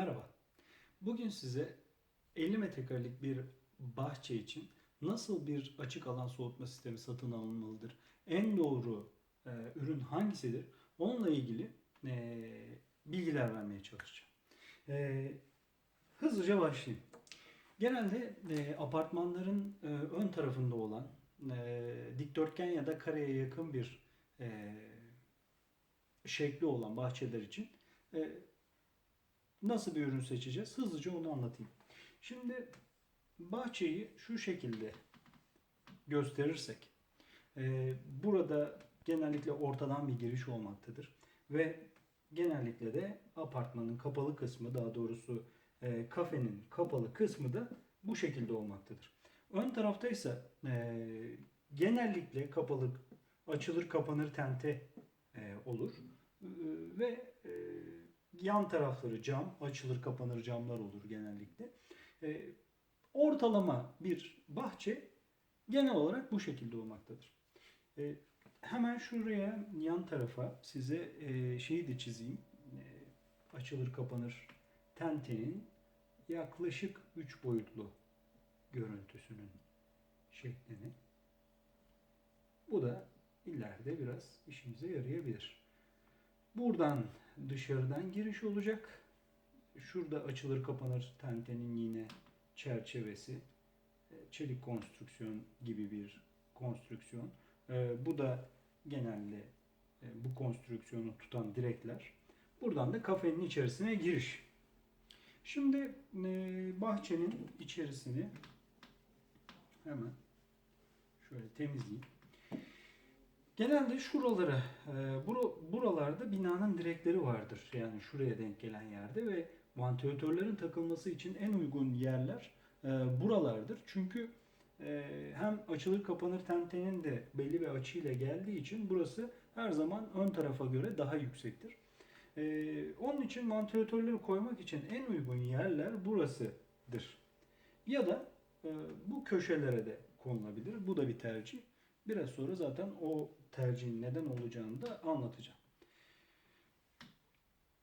Merhaba. Bugün size 50 metrekarelik bir bahçe için nasıl bir açık alan soğutma sistemi satın alınmalıdır? En doğru e, ürün hangisidir? Onunla ilgili e, bilgiler vermeye çalışacağım. E, hızlıca başlayayım. Genelde e, apartmanların e, ön tarafında olan e, dikdörtgen ya da kareye yakın bir e, şekli olan bahçeler için e, nasıl bir ürün seçeceğiz? Hızlıca onu anlatayım. Şimdi bahçeyi şu şekilde gösterirsek e, burada genellikle ortadan bir giriş olmaktadır ve genellikle de apartmanın kapalı kısmı daha doğrusu e, kafenin kapalı kısmı da bu şekilde olmaktadır. Ön tarafta ise e, genellikle kapalı açılır kapanır tente olur ve yan tarafları cam açılır kapanır camlar olur genellikle. E, ortalama bir bahçe genel olarak bu şekilde olmaktadır. E, hemen şuraya yan tarafa size e, şeyi de çizeyim. E, açılır kapanır tentenin yaklaşık 3 boyutlu görüntüsünün şeklini. Bu da ileride biraz işimize yarayabilir. Buradan dışarıdan giriş olacak. Şurada açılır kapanır tentenin yine çerçevesi. E, Çelik konstrüksiyon gibi bir konstrüksiyon. E, Bu da genelde e, bu konstrüksiyonu tutan direkler. Buradan da kafenin içerisine giriş. Şimdi bahçenin içerisini hemen şöyle temizleyeyim. Genelde şuralara, e, bura- buralarda binanın direkleri vardır. Yani şuraya denk gelen yerde ve vantilatörlerin takılması için en uygun yerler e, buralardır. Çünkü e, hem açılır kapanır tentenin de belli bir açıyla geldiği için burası her zaman ön tarafa göre daha yüksektir. Onun için vantilatörleri koymak için en uygun yerler burasıdır. Ya da bu köşelere de konulabilir. Bu da bir tercih. Biraz sonra zaten o tercihin neden olacağını da anlatacağım.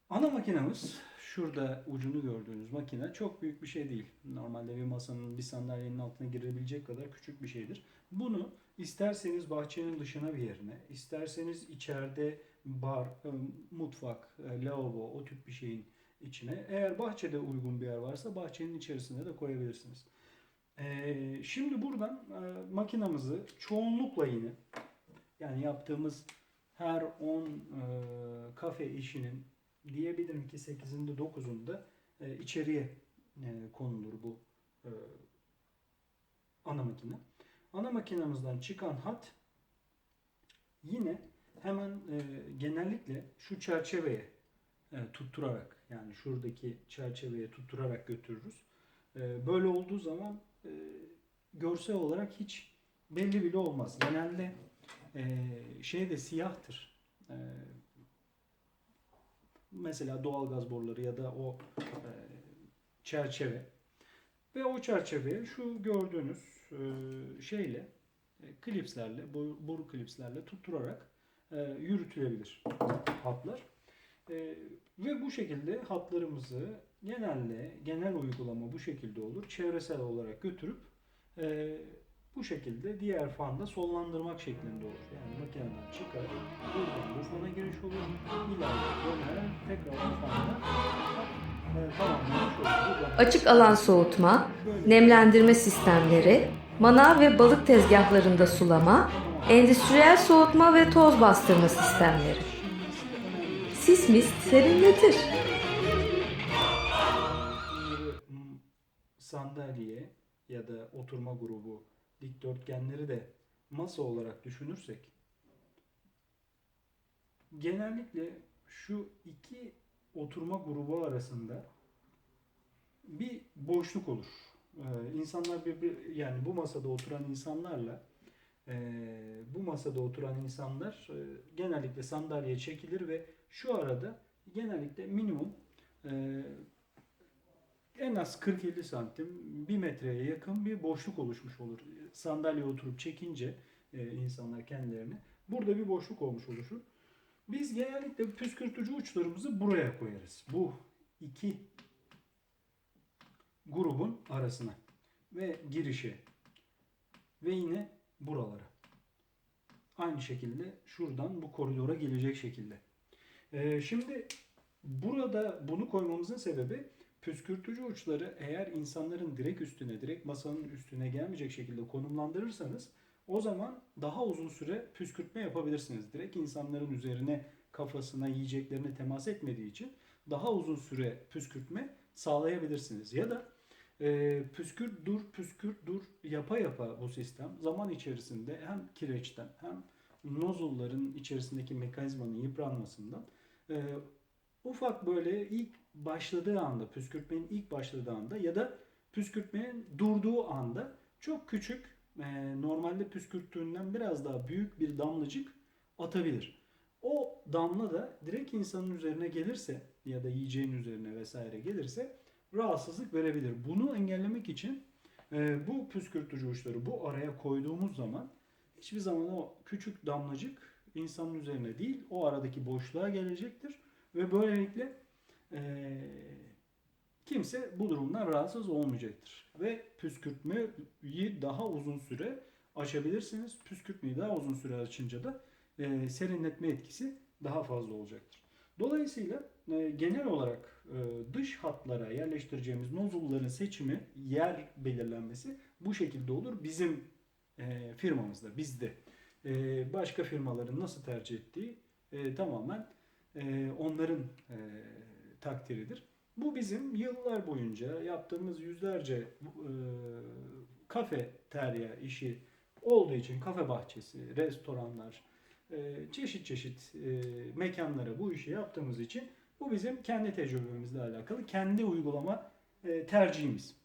Ana makinamız şurada ucunu gördüğünüz makine çok büyük bir şey değil. Normalde bir masanın bir sandalyenin altına girebilecek kadar küçük bir şeydir. Bunu isterseniz bahçenin dışına bir yerine, isterseniz içeride bar, e, mutfak, e, lavabo o tip bir şeyin içine. Eğer bahçede uygun bir yer varsa bahçenin içerisine de koyabilirsiniz. Ee, şimdi buradan e, makinamızı çoğunlukla yine yani yaptığımız her 10 e, kafe işinin diyebilirim ki 8'inde 9'unda e, içeriye e, konulur bu e, ana makine. Ana makinamızdan çıkan hat yine hemen e, genellikle şu çerçeveye e, tutturarak yani şuradaki çerçeveye tutturarak götürürüz. E, böyle olduğu zaman e, görsel olarak hiç belli bile olmaz. Genelde e, şey de siyahtır. E, mesela doğalgaz boruları ya da o e, çerçeve ve o çerçeveye şu gördüğünüz e, şeyle e, klipslerle, boru, boru klipslerle tutturarak e, yürütülebilir hatlar. E, ve bu şekilde hatlarımızı genelde genel uygulama bu şekilde olur. Çevresel olarak götürüp e, bu şekilde diğer fanda sonlandırmak şeklinde olur. Yani makineden çıkar, buradan bu fana giriş olur, ileride döner, tekrar bu fanda e, Açık alan soğutma, nemlendirme sistemleri, manav ve balık tezgahlarında sulama, endüstriyel soğutma ve toz bastırma sistemleri. Sis mist serinletir. Sandalye ya da oturma grubu dikdörtgenleri de masa olarak düşünürsek genellikle şu iki oturma grubu arasında bir boşluk olur. Ee, insanlar bir, bir- yani bu masada oturan insanlarla e, bu masada oturan insanlar e, genellikle sandalyeye çekilir ve şu arada genellikle minimum e, en az 40-50 santim 1 metreye yakın bir boşluk oluşmuş olur. Sandalyeye oturup çekince e, insanlar kendilerini burada bir boşluk olmuş oluşur. Biz genellikle püskürtücü uçlarımızı buraya koyarız. Bu iki grubun arasına ve girişe ve yine buralara. Aynı şekilde şuradan bu koridora gelecek şekilde. Ee, şimdi burada bunu koymamızın sebebi püskürtücü uçları eğer insanların direkt üstüne, direkt masanın üstüne gelmeyecek şekilde konumlandırırsanız o zaman daha uzun süre püskürtme yapabilirsiniz. Direkt insanların üzerine, kafasına, yiyeceklerine temas etmediği için daha uzun süre püskürtme sağlayabilirsiniz. Ya da e, püskürt dur, püskürt dur yapa yapa bu sistem zaman içerisinde hem kireçten hem nozulların içerisindeki mekanizmanın yıpranmasından e, ufak böyle ilk başladığı anda, püskürtmenin ilk başladığı anda ya da püskürtmenin durduğu anda çok küçük, e, normalde püskürttüğünden biraz daha büyük bir damlacık atabilir. O damla da direkt insanın üzerine gelirse ya da yiyeceğin üzerine vesaire gelirse rahatsızlık verebilir. Bunu engellemek için e, bu püskürtücü uçları bu araya koyduğumuz zaman hiçbir zaman o küçük damlacık insanın üzerine değil o aradaki boşluğa gelecektir ve böylelikle e, kimse bu durumdan rahatsız olmayacaktır. Ve püskürtmeyi daha uzun süre açabilirsiniz. Püskürtmeyi daha uzun süre açınca da e, serinletme etkisi daha fazla olacaktır. Dolayısıyla e, genel olarak e, dış hatlara yerleştireceğimiz nozulların seçimi, yer belirlenmesi bu şekilde olur. Bizim e, firmamızda, bizde. E, başka firmaların nasıl tercih ettiği e, tamamen e, onların e, takdiridir. Bu bizim yıllar boyunca yaptığımız yüzlerce e, kafe terya işi olduğu için kafe bahçesi, restoranlar, e, çeşit çeşit e, mekanlara bu işi yaptığımız için bu bizim kendi tecrübemizle alakalı, kendi uygulama e, tercihimiz.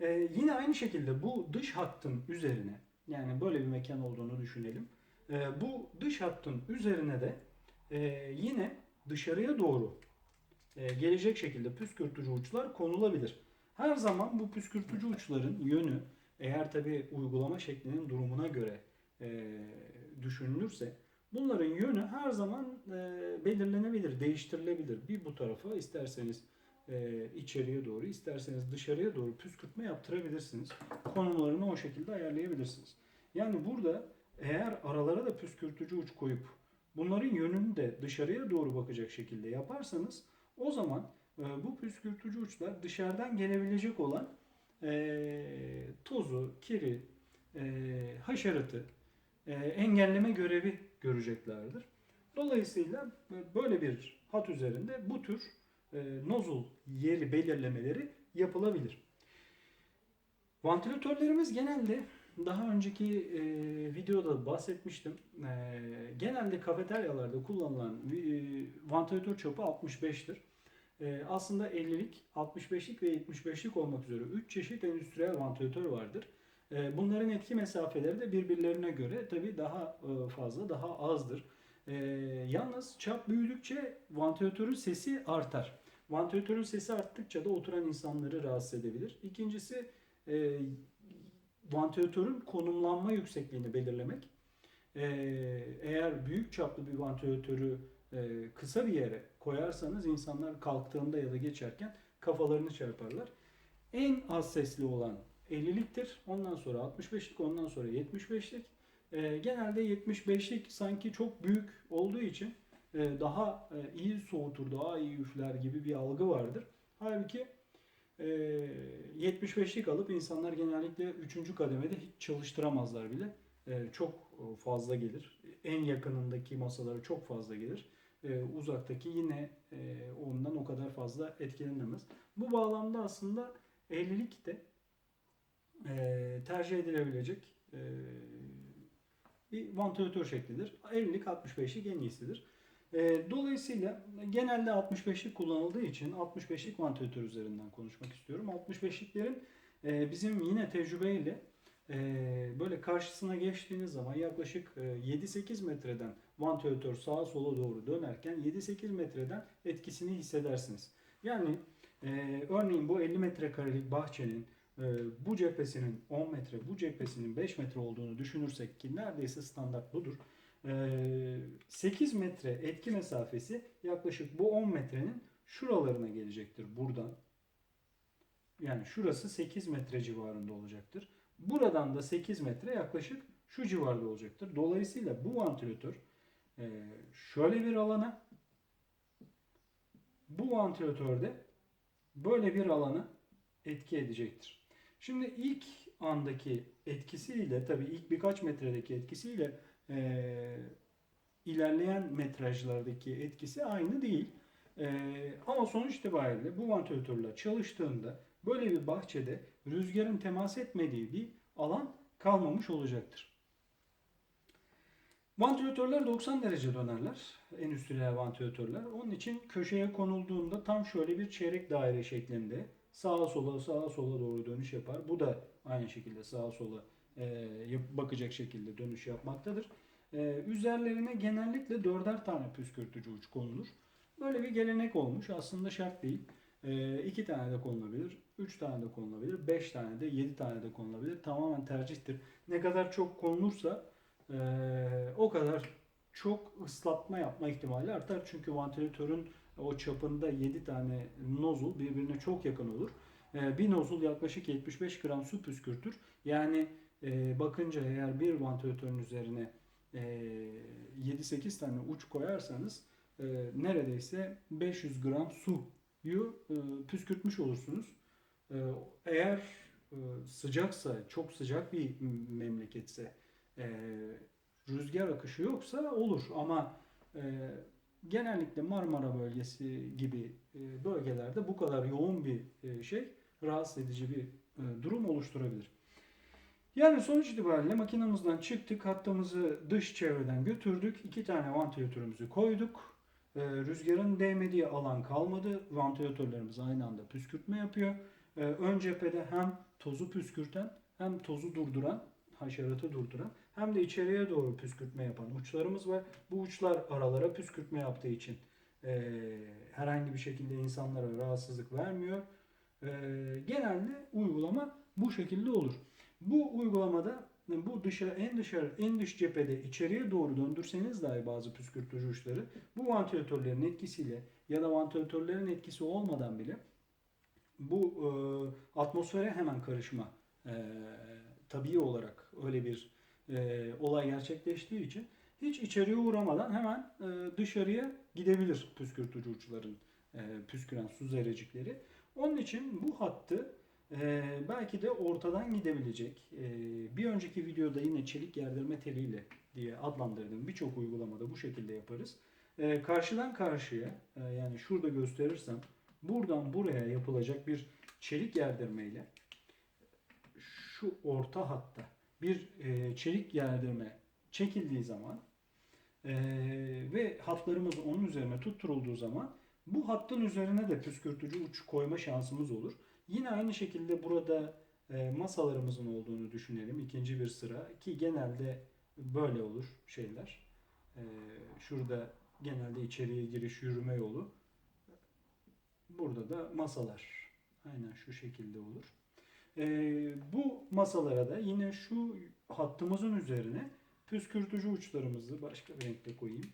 E, yine aynı şekilde bu dış hattın üzerine, yani böyle bir mekan olduğunu düşünelim. E, bu dış hattın üzerine de e, yine dışarıya doğru e, gelecek şekilde püskürtücü uçlar konulabilir. Her zaman bu püskürtücü uçların yönü eğer tabi uygulama şeklinin durumuna göre e, düşünülürse bunların yönü her zaman e, belirlenebilir, değiştirilebilir. Bir bu tarafa isterseniz e, içeriye doğru, isterseniz dışarıya doğru püskürtme yaptırabilirsiniz. Konumlarını o şekilde ayarlayabilirsiniz. Yani burada eğer aralara da püskürtücü uç koyup bunların yönünü de dışarıya doğru bakacak şekilde yaparsanız o zaman e, bu püskürtücü uçlar dışarıdan gelebilecek olan e, tozu, kiri, e, haşeratı engelleme görevi göreceklerdir. Dolayısıyla böyle bir hat üzerinde bu tür nozul yeri belirlemeleri yapılabilir. Vantilatörlerimiz genelde daha önceki e, videoda bahsetmiştim. Genelde kafeteryalarda kullanılan e, vantilatör çapı 65'tir. E, aslında 50'lik, 65'lik ve 75'lik olmak üzere 3 çeşit endüstriyel vantilatör vardır. E, bunların etki mesafeleri de birbirlerine göre tabii daha e, fazla, daha azdır. E, yalnız çap büyüdükçe vantilatörün sesi artar. Vantilatörün sesi arttıkça da oturan insanları rahatsız edebilir. İkincisi e, vantilatörün konumlanma yüksekliğini belirlemek. E, eğer büyük çaplı bir vantilatörü e, kısa bir yere koyarsanız insanlar kalktığında ya da geçerken kafalarını çarparlar. En az sesli olan 50'liktir. Ondan sonra 65'lik, ondan sonra 75'lik. E, genelde 75'lik sanki çok büyük olduğu için e, daha e, iyi soğutur, daha iyi üfler gibi bir algı vardır. Halbuki e, 75'lik alıp insanlar genellikle 3. kademede hiç çalıştıramazlar bile. E, çok fazla gelir. En yakınındaki masalara çok fazla gelir. E, uzaktaki yine e, ondan o kadar fazla etkilenemez. Bu bağlamda aslında 50'lik de e, tercih edilebilecek e, bir vantilatör şeklidir. 50'lik 65'lik en iyisidir. E, dolayısıyla genelde 65'lik kullanıldığı için 65'lik vantilatör üzerinden konuşmak istiyorum. 65'liklerin e, bizim yine tecrübeyle e, böyle karşısına geçtiğiniz zaman yaklaşık e, 7-8 metreden vantilatör sağa sola doğru dönerken 7-8 metreden etkisini hissedersiniz. Yani e, örneğin bu 50 metrekarelik bahçenin e, bu cephesinin 10 metre, bu cephesinin 5 metre olduğunu düşünürsek ki neredeyse standart budur. E, 8 metre etki mesafesi yaklaşık bu 10 metrenin şuralarına gelecektir buradan. Yani şurası 8 metre civarında olacaktır. Buradan da 8 metre yaklaşık şu civarda olacaktır. Dolayısıyla bu vantilatör e, şöyle bir alana bu vantilatörde böyle bir alana etki edecektir. Şimdi ilk andaki etkisiyle tabii ilk birkaç metredeki etkisiyle e, ilerleyen metrajlardaki etkisi aynı değil. E, ama sonuç itibariyle bu vantilatörler çalıştığında böyle bir bahçede rüzgarın temas etmediği bir alan kalmamış olacaktır. Vantilatörler 90 derece dönerler. Endüstriyel vantilatörler. Onun için köşeye konulduğunda tam şöyle bir çeyrek daire şeklinde sağa sola sağa sola doğru dönüş yapar. Bu da aynı şekilde sağa sola e, bakacak şekilde dönüş yapmaktadır. E, üzerlerine genellikle dörder tane püskürtücü uç konulur. Böyle bir gelenek olmuş. Aslında şart değil. E, iki tane de konulabilir, üç tane de konulabilir, beş tane de, yedi tane de konulabilir. Tamamen tercihtir. Ne kadar çok konulursa e, o kadar çok ıslatma yapma ihtimali artar. Çünkü vantilatörün o çapında 7 tane nozul birbirine çok yakın olur. E, bir nozul yaklaşık 75 gram su püskürtür. Yani bakınca eğer bir vantilatörün üzerine e, 7-8 tane uç koyarsanız neredeyse 500 gram suyu e, püskürtmüş olursunuz. E, eğer e, sıcaksa, çok sıcak bir memleketse, rüzgar akışı yoksa olur ama genellikle Marmara bölgesi gibi bölgelerde bu kadar yoğun bir şey rahatsız edici bir durum oluşturabilir. Yani sonuç itibariyle makinamızdan çıktık, hattımızı dış çevreden götürdük, iki tane vantilatörümüzü koyduk. E, rüzgarın değmediği alan kalmadı. Vantilatörlerimiz aynı anda püskürtme yapıyor. E, ön cephede hem tozu püskürten hem tozu durduran, haşeratı durduran hem de içeriye doğru püskürtme yapan uçlarımız var. Bu uçlar aralara püskürtme yaptığı için e, herhangi bir şekilde insanlara rahatsızlık vermiyor. Genelde uygulama bu şekilde olur. Bu uygulamada bu dışarı en dışarı en dış cephede içeriye doğru döndürseniz dahi bazı püskürtücü uçları bu vantilatörlerin etkisiyle ya da vantilatörlerin etkisi olmadan bile bu e, atmosfere hemen karışma e, tabii olarak öyle bir e, olay gerçekleştiği için hiç içeriye uğramadan hemen e, dışarıya gidebilir püskürtücü uçların e, püsküren su zerrecikleri. Onun için bu hattı e, belki de ortadan gidebilecek e, bir önceki videoda yine çelik gerdirme teliyle diye adlandırdığım birçok uygulamada bu şekilde yaparız. E, karşıdan karşıya e, yani şurada gösterirsem buradan buraya yapılacak bir çelik gerdirmeyle şu orta hatta bir e, çelik gerdirme çekildiği zaman e, ve hatlarımız onun üzerine tutturulduğu zaman bu hattın üzerine de püskürtücü uç koyma şansımız olur. Yine aynı şekilde burada e, masalarımızın olduğunu düşünelim. ikinci bir sıra ki genelde böyle olur şeyler. E, şurada genelde içeriye giriş yürüme yolu. Burada da masalar. Aynen şu şekilde olur. Ee, bu masalara da yine şu hattımızın üzerine püskürtücü uçlarımızı başka bir renkle koyayım.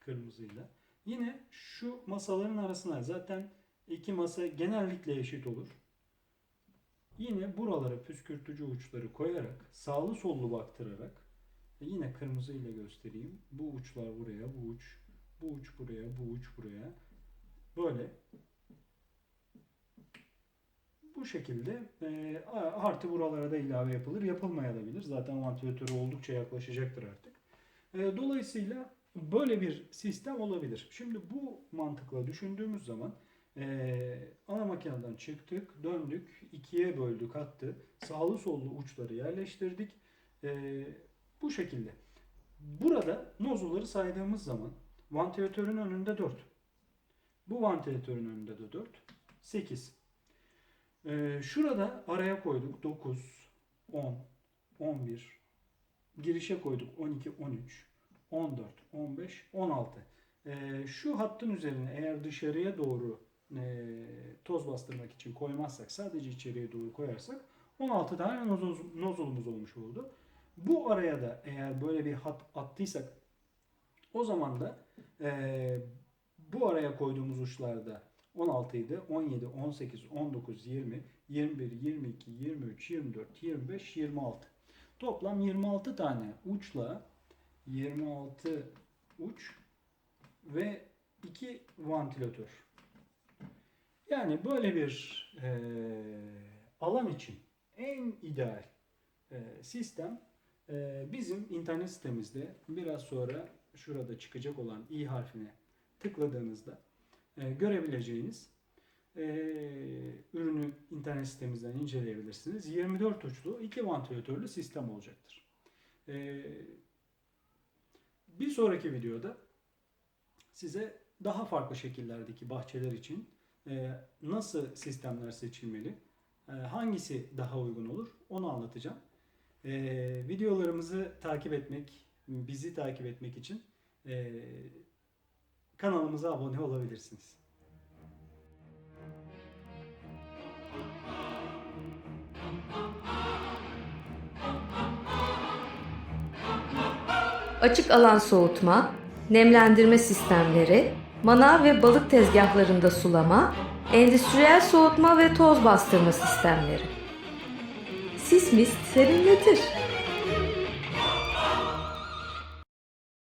Kırmızıyla. Yine şu masaların arasına zaten iki masa genellikle eşit olur. Yine buralara püskürtücü uçları koyarak sağlı sollu baktırarak e, yine kırmızıyla göstereyim. Bu uçlar buraya, bu uç, bu uç buraya, bu uç buraya. Böyle bu şekilde e, artı buralara da ilave yapılır. Yapılmayabilir. Zaten vantilatörü oldukça yaklaşacaktır artık. E, dolayısıyla böyle bir sistem olabilir. Şimdi bu mantıkla düşündüğümüz zaman e, ana makineden çıktık, döndük, ikiye böldük hattı, sağlı sollu uçları yerleştirdik. E, bu şekilde. Burada nozulları saydığımız zaman vantilatörün önünde 4. Bu vantilatörün önünde de 4. 8. Ee, şurada araya koyduk 9, 10, 11. Girişe koyduk 12, 13, 14, 15, 16. Ee, şu hattın üzerine eğer dışarıya doğru e, toz bastırmak için koymazsak sadece içeriye doğru koyarsak 16 tane nozul, nozulumuz olmuş oldu. Bu araya da eğer böyle bir hat attıysak o zaman da e, bu araya koyduğumuz uçlarda 16 idi. 17, 18, 19, 20, 21, 22, 23, 24, 25, 26. Toplam 26 tane uçla 26 uç ve 2 vantilatör. Yani böyle bir eee, alan için en ideal eee, sistem eee, bizim internet sitemizde biraz sonra şurada çıkacak olan i harfine tıkladığınızda eee, görebileceğiniz eee, ürünü internet sitemizden inceleyebilirsiniz. 24 uçlu 2 vantilatörlü sistem olacaktır. Eee, bir sonraki videoda size daha farklı şekillerdeki bahçeler için e, nasıl sistemler seçilmeli, e, hangisi daha uygun olur onu anlatacağım. E, videolarımızı takip etmek, bizi takip etmek için kanalımıza abone olabilirsiniz. Açık alan soğutma, nemlendirme sistemleri, manav ve balık tezgahlarında sulama, endüstriyel soğutma ve toz bastırma sistemleri. Sismist serinletir.